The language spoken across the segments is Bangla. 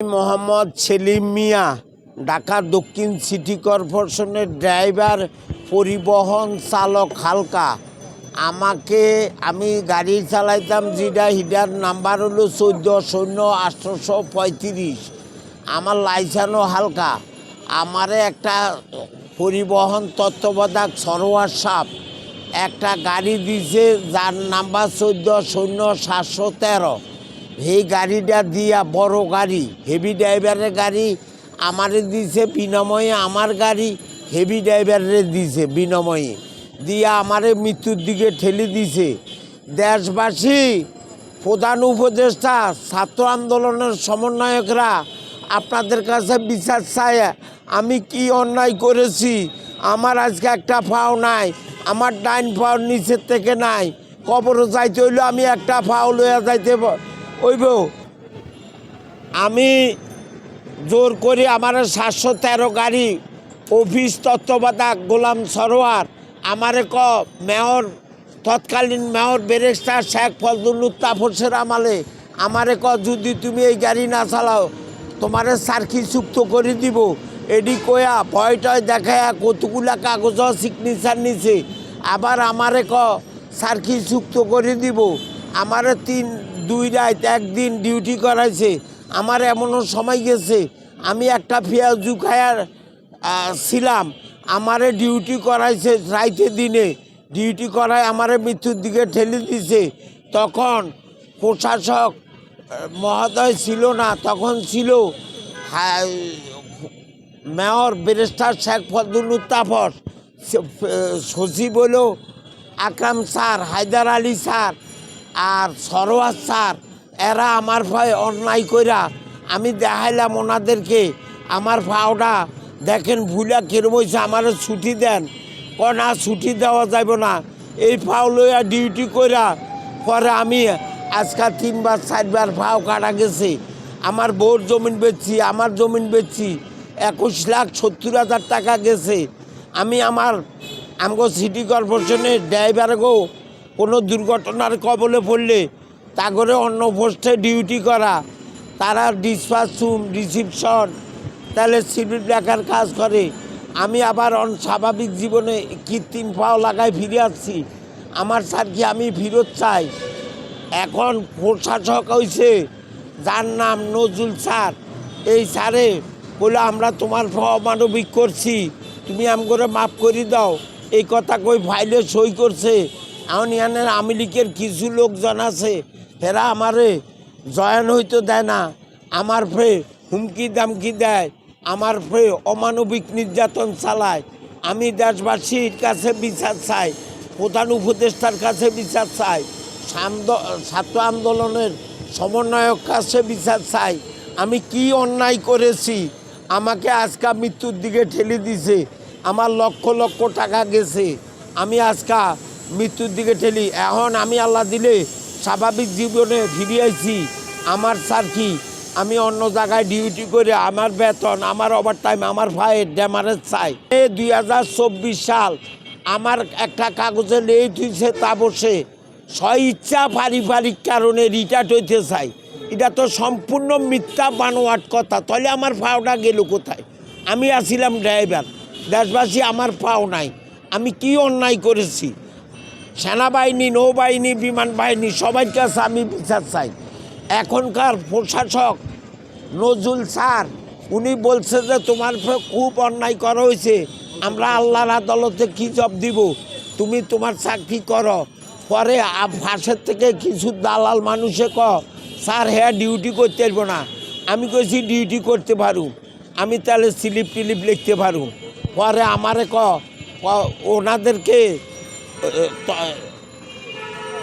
মোহাম্মদ সেলিম মিয়া, ঢাকা দক্ষিণ সিটি কর্পোরেশনের ড্রাইভার, পরিবহন চালক হালকা। আমাকে আমি গাড়ি চালাইতাম যেটা হিডার নাম্বার হলো চোদ্দ শূন্য আঠারোশো পঁয়ত্রিশ। আমার লাইসেন্সও হালকা। আমারে একটা পরিবহন তত্ত্বাবধায়ক সরোয়ার সাপ একটা গাড়ি দিছে যার নাম্বার চোদ্দ শূন্য সাতশো তেরো। এই গাড়িটা দিয়া বড় গাড়ি হেভি ড্রাইভারের গাড়ি, আমারে দিছে বিনিময়ে আমার গাড়ি হেভি ড্রাইভারের দিছে বিনিময়ে। দিয়া আমারে মৃত্যুর দিকে ঠেলে দিছে। দেশবাসী, প্রধান উপদেষ্টা, ছাত্র আন্দোলনের সমন্বয়করা, আপনাদের কাছে বিচার চাই। আমি কি অন্যায় করেছি? আমার আজকে একটা ফাও নাই, আমার ডাইন ফাও নিচের থেকে নাই। কবরও যাইতে হইল, আমি একটা ফাও লইয়া যাইতে ব- হইব আমি জোর করি আমার সাতশো তেরো গাড়ি, অফিস তত্ত্বাবধায়ক গোলাম সরোয়ার, আমারে ক মেয়র, তৎকালীন মেয়র বেরেস্টার শেখ ফজলুল তাপসের আমালে, আমারে ক যদি তুমি এই গাড়ি না চালাও, তোমারে সার্কি চুক্ত করে দিব? এডি কয়া, ভয় টয় দেখায় কতগুলা কাগজ সিগনেচার নিছে। আবার আমারে ক সার্কি চুক্ত করে দিব? আমারে তিন দুই রাত একদিন ডিউটি করাইছে। আমার এমনও সময় গেছে। আমি একটা পেঁয়াজু খায়ার ছিলাম। আমারে ডিউটি করাইছে রাইতে দিনে। ডিউটি করায় আমারে মৃত্যুর দিকে ঠেলে দিছে। তখন প্রশাসক মহোদয় ছিল না, তখন ছিল মেয়র ব্যারিস্টার শেখ ফজলুল তাফর সচিব হলো আকরাম স্যার, হায়দার আলী স্যার আর সরোয়ার স্যার, এরা আমার ভয় অন্যায় কইরা আমি দেখাইলাম ওনাদেরকে। আমার ভাওটা দেখেন ভুলা কেরম হয়েছে আমার ছুটি দেন। ক না, ছুটি দেওয়া যাবে না। এই ফাও লইয়া ডিউটি কইরা পরে আমি আজকাল তিনবার, চারবার ভাও কাটা গেছে। আমার বউর জমিন বেচছি, আমার জমিন বেচছি, একুশ লাখ সত্তর হাজার টাকা গেছে। আমি আমার আমগো সিটি কর্পোরেশনের ড্রাইভারগো কোনো দুর্ঘটনার কবলে পড়লে তা করে অন্য পোস্টে ডিউটি করা, তারা ডিসপাস রুম রিসিপশন তাহলে সিভিল লেখার কাজ করে। আমি আবার অন স্বাভাবিক জীবনে কৃত্রিম পাও লাগায় ফিরে আসছি। আমার স্যার কি আমি ফিরত চাই? এখন প্রশাসক হয়েছে যার নাম নজরুল স্যার। এই স্যারে বলে, আমরা তোমার অমানবিক করছি। তুমি আম করে মাফ করে দাও। এই কথা কই ফাইলে সই করছে? এখন আওয়ামী লীগের কিছু লোকজন আছে হেরা আমারে জয়েন হইতে দেয় না। আমার ফে হুমকি দামকি দেয়, আমার ফে অমানবিক নির্যাতন চালায়। আমি দেশবাসীর কাছে বিচার চাই, প্রধান উপদেষ্টার কাছে বিচার চাই ছাত্র আন্দোলনের সমন্বয়ক কাছে বিচার চাই। আমি কি অন্যায় করেছি? আমাকে আজকা মৃত্যুর দিকে ঠেলে দিছে, আমার লক্ষ লক্ষ টাকা গেছে। আমি আজকা মৃত্যুর দিকে ঠেলি। এখন আমি আল্লাহ দিলে স্বাভাবিক জীবনে ফিরে আইছি আমার স্যার কি? আমি অন্য জায়গায় ডিউটি করে আমার বেতন, আমার ওভার টাইম আমার ভাইয়ের ড্যামারেজ চাই। এই দুই হাজার চব্বিশ সাল আমার একটা কাগজে লেই তুইছে তা বসে স্ব ইচ্ছা পারিবারিক কারণে রিটায়ার্ড হইতে চাই। এটা তো সম্পূর্ণ মিথ্যা বানোয়াট কথা। তাহলে আমার পাওটা গেল কোথায়? আমি আছিলাম ড্রাইভার দেশবাসী, আমার পাও নাই। আমি কি অন্যায় করেছি? সেনাবাহিনী, নৌবাহিনী বিমান বাহিনী সবার কাছে আমি বিচার চাই। এখনকার প্রশাসক নজরুল স্যার, উনি বলছে যে তোমার খুব অন্যায় করা হয়েছে। আমরা আল্লাহর আদালতে কী জব দিব? তুমি তোমার চাকরি করো। পরে ফাঁসের থেকে কিছু দালাল মানুষে ক, স্যার হ্যাঁ ডিউটি করতে পারব না। আমি কইছি ডিউটি করতে পারু আমি তাহলে স্লিপ টিলিপ লিখতে পারু পরে আমারে ক ওনাদেরকে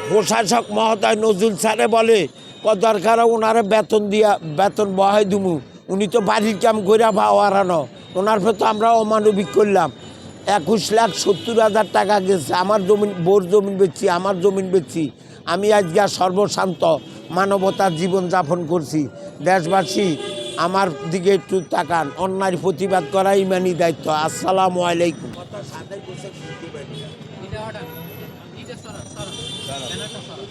প্রশাসক মহোদয় নজরুল স্যারে বলে, ক দরকার ওনারে বেতন দিয়া, বেতন বহাই দুমু। উনি তো বাড়ির কাম করে ভাও হারানো ওনার তো আমরা অমানবিক করলাম। একুশ লাখ সত্তর হাজার টাকা গেছে। আমার জমিন বোর জমিন বেচছি, আমার জমিন বেচছি। আমি আজকে সর্বশান্ত মানবতার জীবন যাপন করছি। দেশবাসী, আমার দিকে একটু তাকান। অন্যায় প্রতিবাদ করা ইমানি দায়িত্ব। আসসালামু আলাইকুম। తేవడానికి తీసేస్తారా సార్. సార్.